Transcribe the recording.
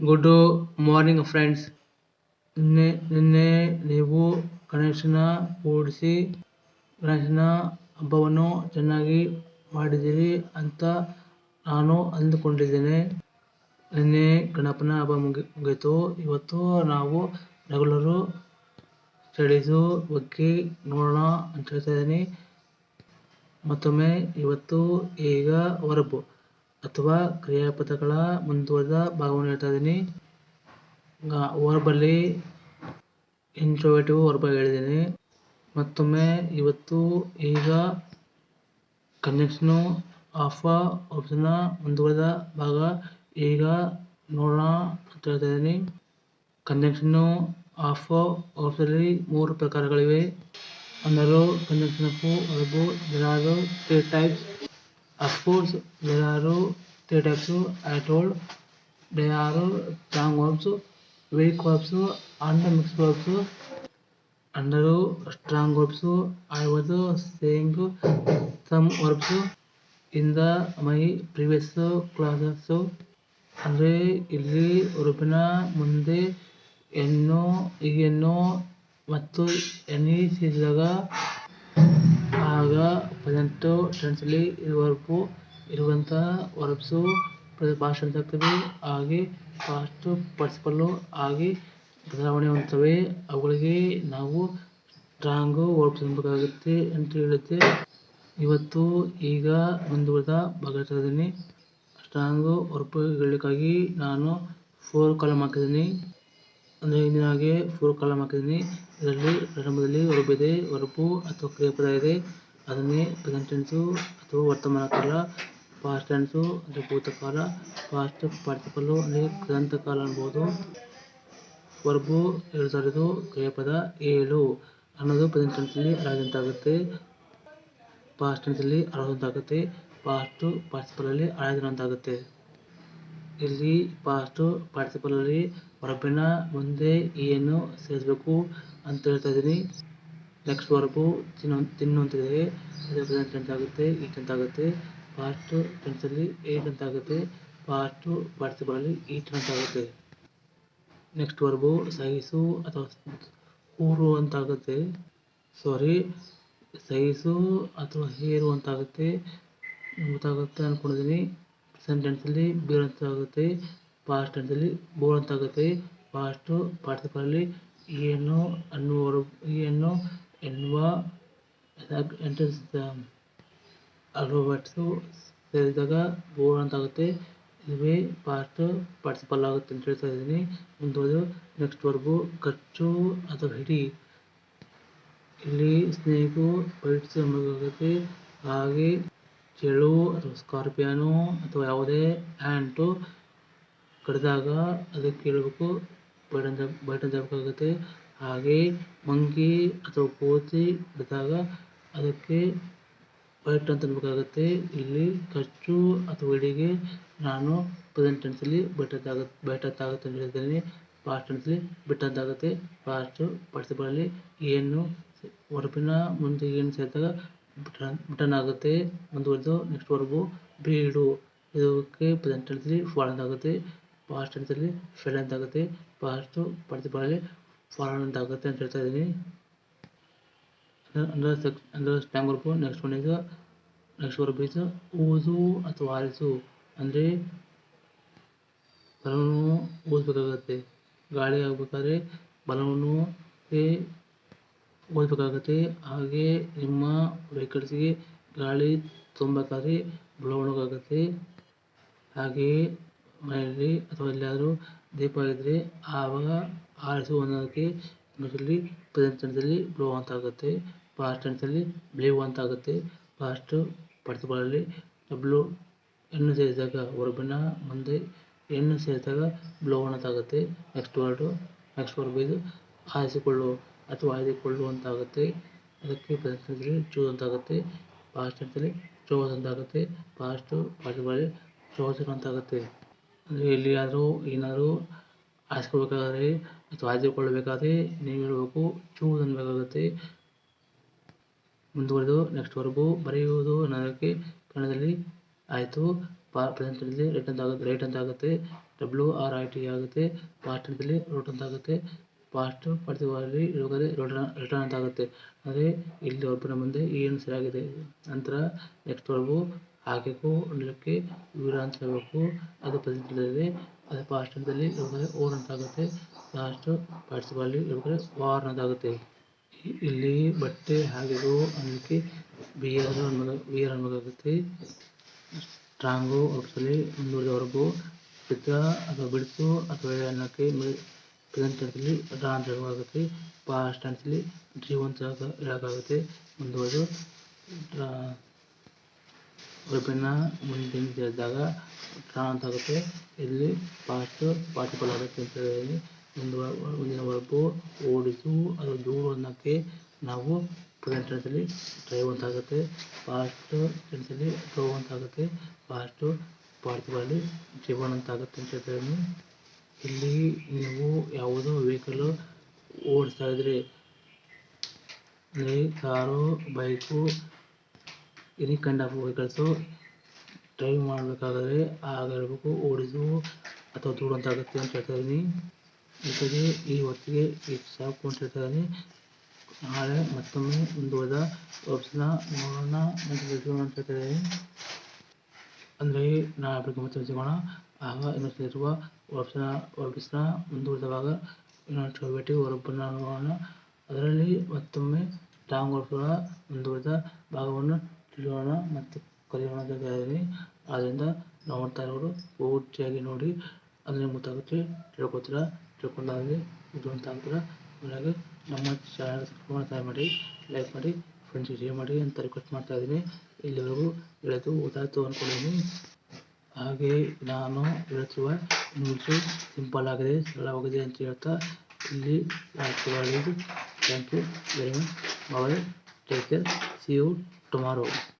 Good morning friends ನಿನ್ನೆ ನಿನ್ನೆ ನೀವು ಗಣೇಶನ ಕೂಡಿಸಿ, ಗಣೇಶನ ಹಬ್ಬವನ್ನು ಚೆನ್ನಾಗಿ ಮಾಡಿದ್ದೀರಿ ಅಂತ ನಾನು ಅಂದುಕೊಂಡಿದ್ದೇನೆ. ನಿನ್ನೆ ಗಣಪನ ಹಬ್ಬ ಮುಗಿ, ಮುಗೀತು. ಇವತ್ತು ನಾವು ರೆಗ್ಯುಲರು ಚಳಿಸು ಬಗ್ಗೆ ನೋಡೋಣ ಅಂತ ಹೇಳ್ತಾ ಇದ್ದೀನಿ. ಮತ್ತೊಮ್ಮೆ ಇವತ್ತು ಈಗ ವರ್ಬ್ ಅಥವಾ ಕ್ರಿಯಾಪದಗಳ ಮುಂದುವರೆದ ಭಾಗವನ್ನು ಹೇಳ್ತಾ ಇದ್ದೀನಿ. ಓರ್ಬಲ್ಲಿ ಇಂಟ್ರೋವೇಟಿವ್ ವರ್ಬ ಹೇಳಿದ್ದೀನಿ. ಮತ್ತೊಮ್ಮೆ ಇವತ್ತು ಈಗ ಕನೆಕ್ಷನು ಆಫ್ ಆಪ್ಷನ್ನ ಮುಂದುವರೆದ ಭಾಗ ಈಗ ನೋಡೋಣ ಅಂತ ಹೇಳ್ತಾ ಇದ್ದೀನಿ. ಕನೆಕ್ಷನು ಆಫ್ ಆಪ್ಷನಲ್ಲಿ ಮೂರು ಪ್ರಕಾರಗಳಿವೆ. ಅಂದರೆ conjunction of verb are types of course there are three types I told they are strong verbs weak verbs and mixed verbs under strong verbs I was saying some verbs in the my previous classes ಅಂದರೆ ಇಲ್ಲಿ ಉರುಪಿನ ಮುಂದೆ ಎನ್ನು ಈಗೆನ್ನು ಮತ್ತು any ಸೇರಿದಾಗ ಆಗ present ಟೆನ್ಸಲ್ಲಿ ಇರುವವರೆಗೂ ಇರುವಂಥ verbs ಭಾಷೆ ಆಗ್ತವೆ ಹಾಗೆ ಪಾಸ್ಟ್ ಪಾರ್ಟಿಸಿಪಲ್ಲು ಆಗಿ ಬದಲಾವಣೆ ಹೊಂದುತ್ತವೆ ಅವುಗಳಿಗೆ ನಾವು ಸ್ಟ್ರಾಂಗು ವರ್ಬ್ಸ್ ಅನ್ಬೇಕಾಗುತ್ತೆ ಅಂತ ಹೇಳುತ್ತೆ. ಇವತ್ತು ಈಗ ಮುಂದುವರೆದ ಭಾಗದಲ್ಲಿ ಸ್ಟ್ರಾಂಗು ವರ್ಬ್ಗಳಿಗಾಗಿ ನಾನು ಫೋರ್ ಕಾಲಮ್ ಹಾಕಿದ್ದೀನಿ. ಅಂದರೆ ಹಿಂದಿನ ಹಾಗೆ ಫೋರ್ ಕಾಲಮ್ ಹಾಕಿದ್ದೀನಿ. ಇದರಲ್ಲಿ ಪ್ರಾರಂಭದಲ್ಲಿ ವರ್ಬ್ ಇದೆ, ವರ್ಬು ಅಥವಾ ಕ್ರಿಯಾಪದ ಇದೆ. ಅದನ್ನೇ ಪ್ರೆಸೆಂಟ್ ಟೆನ್ಸು ಅಥವಾ ವರ್ತಮಾನ ಕಾಲ ಪಾಸ್ಟ್ ಟೆನ್ಸು ಅಂದರೆ ಭೂತಕಾಲ ಪಾಸ್ಟ್ ಪಾರ್ಟಿಸಿಪಲ್ ಅಂದರೆ ಕೃದಂತ ಕಾಲ ಅನ್ಬೋದು. ವರ್ಬು ಎರಡು ಸಾವಿರದು ಕ್ರಿಯಾಪದ ಏಳು ಅನ್ನೋದು ಪ್ರೆಸೆಂಟ್ ಟೆನ್ಸಲ್ಲಿ ಆಗುತ್ತೆ ಪಾಸ್ಟ್ ಟೆನ್ಸಲ್ಲಿ ಪಾರ್ಟಿಸಿಪಲ್ ಪಾಸ್ಟು ಪಾರ್ಟಿಸಿಪಲಲ್ಲಿ ಆಗುತ್ತೆ ಇಲ್ಲಿ ಪಾಸ್ಟು ಪಾರ್ಟಿಸಿಪಲಲ್ಲಿ ವರ್ಬಿನ ಮುಂದೆ ಏನು ಸೇರಿಸಬೇಕು ಅಂತ ಹೇಳ್ತಾ ಇದ್ದೀನಿ. ವರ್ಬು ತಿನ್ನು ಪ್ರೆಸೆಂಟ್ ಟೆನ್ಸ್ ಆಗುತ್ತೆ ಈಟ್ ಅಂತ ಆಗುತ್ತೆ. ಪಾಸ್ಟ್ ಟೆನ್ಸಲ್ಲಿ ಏಟ್ ಅಂತ ಆಗುತ್ತೆ. ಪಾಸ್ಟು ಪಾರ್ಟಿಸಿಪಲಲ್ಲಿ ಈಟ್ ಅಂತ ಆಗುತ್ತೆ. ನೆಕ್ಸ್ಟ್ ವರ್ಬು ಸಹಿಸು ಅಥವಾ ಊರು ಅಂತ ಆಗುತ್ತೆ. ಸಾರಿ ಸಹಿಸು ಅಥವಾ ಹೇರು ಅಂತ ಆಗುತ್ತೆ. ಗೊತ್ತಾಗುತ್ತೆ ಅಂದ್ಕೊಂಡಿದ್ದೀನಿ ಪ್ರೆಸೆಂಟ್ ಟೆನ್ಸಲ್ಲಿ ಬೀರು ಅಂತ ಆಗುತ್ತೆ. ಪಾಸ್ಟ್ ಟೆನ್ಸಲ್ಲಿ ಬೋರ್ ಅಂತ ಆಗುತ್ತೆ. ಪಾಸ್ಟು ಪಾರ್ಟಿಸಿಪಲಲ್ಲಿ ಏನು ಅನ್ನುವರು ಏನು ಎನ್ನುವ ದ ಅಲ್ಫಾಬೆಟ್ಸು ಸೇರಿದಾಗ ಬೋರ್ಡ್ ಅಂತ ಆಗುತ್ತೆ ಇದುವೇ ಪಾಸ್ಟ್ ಪಾರ್ಟಿಸಿಪಲ್ ಆಗುತ್ತೆ ಅಂತ ಹೇಳ್ತಾ ಇದ್ದೀನಿ ಮುಂದುವರೆದು ನೆಕ್ಸ್ಟ್ ವರ್ಗು ಖರ್ಚು ಅಥವಾ ಹಿಡಿ ಇಲ್ಲಿ ಸ್ನೇಕು ಬೈಟ್ಸ್ ಎಂಬುದಾಗುತ್ತೆ ಹಾಗೆ ಚೆಳು ಅಥವಾ ಸ್ಕಾರ್ಪಿಯಾನು ಅಥವಾ ಯಾವುದೇ ಆ್ಯಂಟು ಕಡಿದಾಗ ಅದಕ್ಕೆ ಹೇಳ್ಬೇಕು ಬೈಟ್ ಅಂತ ಬೈಟ್ ಹಾಗೆ ಮಂಕಿ ಅಥವಾ ಕೋತಿ ಕಡಿದಾಗ ಅದಕ್ಕೆ ಬೈಟ್ ಅಂತ ಇಲ್ಲಿ ಕಚ್ಚು ಅಥವಾ ಇಡಿಗೆ ನಾನು ಪ್ರೆಸೆಂಟ್ ಟೆನ್ಸಲ್ಲಿ ಅಂತ ಆಗುತ್ತೆ ಬೈಟ್ ಅಂತ ಆಗುತ್ತೆ ಅಂತ ಹೇಳಿದ್ದೇನೆ ಪಾಸ್ಟ್ ಟೆನ್ಸಲ್ಲಿ ಆಗುತ್ತೆ ಪಾಸ್ಟು ಪಾರ್ಟಿಸಿಪಲಲ್ಲಿ ಏನು ವರ್ಬಿನ ಮುಂದೆ ಏನು ಸೇರಿದಾಗ ಬಿಟನ್ ಆಗುತ್ತೆ. ಮುಂದುವರೆದು ನೆಕ್ಸ್ಟ್ ವರ್ಬು ಬೀಡು. ಇದಕ್ಕೆ ಪ್ರೆಸೆಂಟ್ ಟೆನ್ಸಲ್ಲಿ ಫಾಲ್ ಅಂತ ಆಗುತ್ತೆ. ಪಾಸ್ಟ್ ಟೆನ್ಸಲ್ಲಿ ಫೆಲ್ ಅಂತ ಆಗುತ್ತೆ. ಪಾಸ್ಟು ಪಾರ್ಟಿಸಿಪಲಲ್ಲಿ ಅಂತ ಆಗುತ್ತೆ ಅಂತ ಹೇಳ್ತಾ ಇದ್ದೀನಿ. ಅಂದರೆ ಸೆಕ್ ಅಂದರೆ strong verb next one is next verb is ಓದು ಅಥವಾ ಆರಿಸು. ಅಂದರೆ ಬಲೂನು ಊದಬೇಕಾಗುತ್ತೆ ಗಾಳಿ ಆಗಬೇಕಾದ್ರೆ ಬಲವನ್ನು ಊದಬೇಕಾಗುತ್ತೆ ಹಾಗೆ ನಿಮ್ಮ ವೆಹಿಕಲ್ಸ್ಗೆ ಗಾಳಿ ತುಂಬಬೇಕಾದ್ರೆ ಬಲವಣಗಾಗತ್ತೆ ಹಾಗೆಯೇ ಮನೆಯಲ್ಲಿ ಅಥವಾ ಎಲ್ಲಿಯಾದರೂ ದೀಪ ಆವಾಗ ಆರಿಸು ಒಂದಕ್ಕೆ ಇಂಗ್ಲೀಷಲ್ಲಿ ಪ್ರೆಸೆಂಟ್ ಟೆನ್ಸಲ್ಲಿ ಬ್ಲೋ ಅಂತ ಆಗುತ್ತೆ ಪಾಸ್ಟ್ ಟೆನ್ಸಲ್ಲಿ ಬ್ಲೇವ್ ಅಂತ ಆಗುತ್ತೆ. ಪಾಸ್ಟು ಪಾರ್ಟಿಸಿಪಲಲ್ಲಿ ಡಬ್ಲು ಹೆಣ್ಣು ಸೇರಿದಾಗ ವರ್ಬಿನ ಮುಂದೆ ಹೆಣ್ಣು ಸೇರಿದಾಗ ಬ್ಲೋವನ್ ಅಂತ ಆಗುತ್ತೆ. ನೆಕ್ಸ್ಟ್ ವರ್ಡು ನೆಕ್ಸ್ಟ್ ವರ್ಬ್ ಇದು ಆರಿಸಿಕೊಳ್ಳು ಅಥವಾ ಆಯ್ದುಕೊಳ್ಳು ಅಂತ ಆಗುತ್ತೆ. ಅದಕ್ಕೆ ಪ್ರೆಸೆಂಟ್ ಟೆನ್ಸಲ್ಲಿ ಚೂಸ್ ಅಂತ ಆಗುತ್ತೆ. ಪಾಸ್ಟ್ ಟೆನ್ಸಲ್ಲಿ ಚೋಸ್ ಅಂತ ಆಗುತ್ತೆ. ಪಾಸ್ಟು ಪಾರ್ಟಿಸಿಪಲಲ್ಲಿ ಚೋಸನ್ ಅಂತ ಆಗುತ್ತೆ. ಅಂದರೆ ಎಲ್ಲಿಯಾದರೂ ಏನಾದರೂ ಆರಿಸ್ಕೊಳ್ಬೇಕಾದ್ರೆ ಅಥವಾ ಆಯ್ದುಕೊಳ್ಳಬೇಕಾದ್ರೆ ನೀವು ಹೇಳಬೇಕು ಚೂಸ್ ಅನ್ನಬೇಕಾಗುತ್ತೆ ಮುಂದುವರೆದು ನೆಕ್ಸ್ಟ್ ವರ್ಬು ಬರೆಯುವುದು ಅನ್ನೋದಕ್ಕೆ ಕನ್ನಡದಲ್ಲಿ ಆಯಿತು. ಪಾ ಪ್ರೆಸೆಂಟ್ ಟೆನ್ಸಲ್ಲಿ ರೈಟ್ ಅಂತ ಆಗುತ್ತೆ ರೈಟ್ ಅಂತ ಆಗುತ್ತೆ. ಡಬ್ಲ್ಯೂ ಆರ್ ಐ ಟಿ ಆಗುತ್ತೆ. ಪಾಸ್ಟ್ ಅಂತಲ್ಲಿ ರೋಟ್ ಅಂತ ಆಗುತ್ತೆ. ಪಾಸ್ಟ್ ಪಾರ್ಟಿಸಿಪಲ್ಲಿ ಇರುವುದೇ ರಿಟರ್ನ್ ರಿಟರ್ನ್ ಅಂತ ಆಗುತ್ತೆ. ಆದರೆ ಇಲ್ಲಿ ಒಬ್ಬರ ಮುಂದೆ ಏನು ಸರಿಯಾಗಿದೆ. ನಂತರ ನೆಕ್ಸ್ಟ್ ವರ್ಬು ಹಾಕಬೇಕು ನಿಲ್ಲಕ್ಕೆ ವೀರ ಅಂತ ಹೇಳಬೇಕು ಅದು ಪ್ರೆಸೆಂಟಲ್ಲಿದೆ ಅದು ಟೆನ್ಸಲ್ಲಿ ಇರುವಾಗಲೇ ಓರ್ ಅಂತ ಆಗುತ್ತೆ ಲಾಸ್ಟ್ ಇರುವಾಗಲೇ ವಾರ್ ಅಂತ ಆಗುತ್ತೆ ಇಲ್ಲಿ ಬಟ್ಟೆ ಹಾಗೆಗೂ ಅನ್ನೋಕ್ಕೆ ಬಿಯರ್ ಬಿಯರ್ ಅನ್ನೋದಾಗುತ್ತೆ ಸ್ಟ್ರಾಂಗು ವರ್ಬ್ಸಲ್ಲಿ ಮುಂದುವರೆದವರೆಗೂ ಬಿದ್ದ ಅಥವಾ ಬಿಡಿಸು ಅಥವಾ ಅನ್ನೋಕ್ಕೆ ಪ್ರೆಸೆಂಟ್ ಟೆನ್ಸಲ್ಲಿ ಡ್ರಾ ಅಂತ ಹೇಳಬೇಕಾಗುತ್ತೆ ಪಾಸ್ಟ್ ಟೆನ್ಸಲ್ಲಿ ಡ್ರೀವ್ ಅಂತ ಹೇಳೋಕ್ಕಾಗುತ್ತೆ ಮುಂದುವರೆದು ಡ್ರಾ ವೆಬ್ಬಿನ ಮುಂದಿನ ಡ್ರಾ ಆಗುತ್ತೆ ಇಲ್ಲಿ ಪಾಸ್ಟ್ ಪಾರ್ಟಿಕಲ್ ಆಗುತ್ತೆ ಅಂತ ಹೇಳಿ ಮುಂದಿನ ವರ್ಗು ಓಡಿಸು, ಅದು ದೂರು ಅನ್ನೋಕ್ಕೆ ನಾವು ಪ್ರೆಸೆಂಟ್ ಡ್ರೈವ್ ಅಂತ ಆಗುತ್ತೆ ಪಾಸ್ಟ್ ಟೆನ್ಸಲ್ಲಿ ಡ್ರೋವ್ ಅಂತ ಆಗುತ್ತೆ ಪಾಸ್ಟು ಪಾರ್ಟಿಸಿಪಲ್ಲಿ ಡ್ರಿವನ್ ಅಂತ ಆಗುತ್ತೆ ಅಂತ ಹೇಳ್ತೀನಿ ಇಲ್ಲಿ ನೀವು ಯಾವುದೋ ವೆಹಿಕಲ್ ಓಡಿಸ್ತಾ ಇದ್ರಿ, ಅಂದರೆ car, bike any kind of vehicles drive ಮಾಡಬೇಕಾದ್ರೆ ಆಗ ಹೇಳ್ಬೇಕು ಓಡಿಸು ಅಥವಾ ದೂಡು ಅಂತ ಹೇಳ್ತಾ ಇದ್ದೀನಿ. ಜೊತೆಗೆ ಈ ಹೊತ್ತಿಗೆ ಈ ಸಾಕು ಅಂತ ಹೇಳ್ತಾ ಇದ್ದೀನಿ. ನಾಳೆ ಮತ್ತೊಮ್ಮೆ ಮುಂದುವರೆದ ವರ್ಬ್ಸ್ನ ನೋಡೋಣ ಅಂತ ಹೇಳ್ತಾ ಇದ್ದೀನಿ. ಅಂದರೆ ನಾಳೆ ಬೆಳಗ್ಗೆ ಮತ್ತೆ ಸಿಗೋಣ ಆಗ ಇನ್ನೊಂದಿರುವ ವರ್ಬ್ಸ್ನ ವರ್ಬ್ಸ್ನ ಮುಂದುವರೆದವಾಗ ಇನ್ನೊಂದು ಚೌಬೆಟ್ಟಿ ವರ್ಬನ್ನು ನೋಡೋಣ. ಅದರಲ್ಲಿ ಮತ್ತೊಮ್ಮೆ ಸ್ಟ್ರಾಂಗ್ ವರ್ಬ್ಸ್ಗಳ ಮುಂದುವರೆದ ಭಾಗವನ್ನು ತಿಳಿಯೋಣ ಮತ್ತು ಕಲಿಯೋಣ ಇದ್ದೀನಿ ಆದ್ದರಿಂದ ನೋಡ್ತಾ ಇರೋರು ಪೂರ್ತಿಯಾಗಿ ನೋಡಿ. ಅಂದರೆ ಗೊತ್ತಾಗುತ್ತೆ ತಿಳ್ಕೊತೀರ? ತಿಳ್ಕೊಂಡಾಗಲಿ ಇದು ಅಂತ ಆಗ್ತೀರ ಹಾಗಾಗಿ ನಮ್ಮ ಚಾನಲ್ ಸಬ್ಸ್ಕ್ರೈಬ್ ಮಾಡಿ ಲೈಕ್ ಮಾಡಿ ಫ್ರೆಂಡ್ಸಿಗೆ ಶೇರ್ ಮಾಡಿ ಅಂತ ರಿಕ್ವೆಸ್ಟ್ ಮಾಡ್ತಾ ಇದ್ದೀನಿ. ಇಲ್ಲಿವರೆಗೂ ಹೇಳೋದು ಓದಾಯಿತು ಅಂದ್ಕೊಂಡಿದ್ದೀನಿ ಹಾಗೆ ನಾನು ಹೇಳ್ತಿರುವ ನ್ಯೂಸು ಸಿಂಪಲ್ ಆಗಿದೆ, ಸರಳವಾಗಿದೆ ಅಂತ ಹೇಳ್ತಾ ಇಲ್ಲಿ thank you very much bye take care see you tomorrow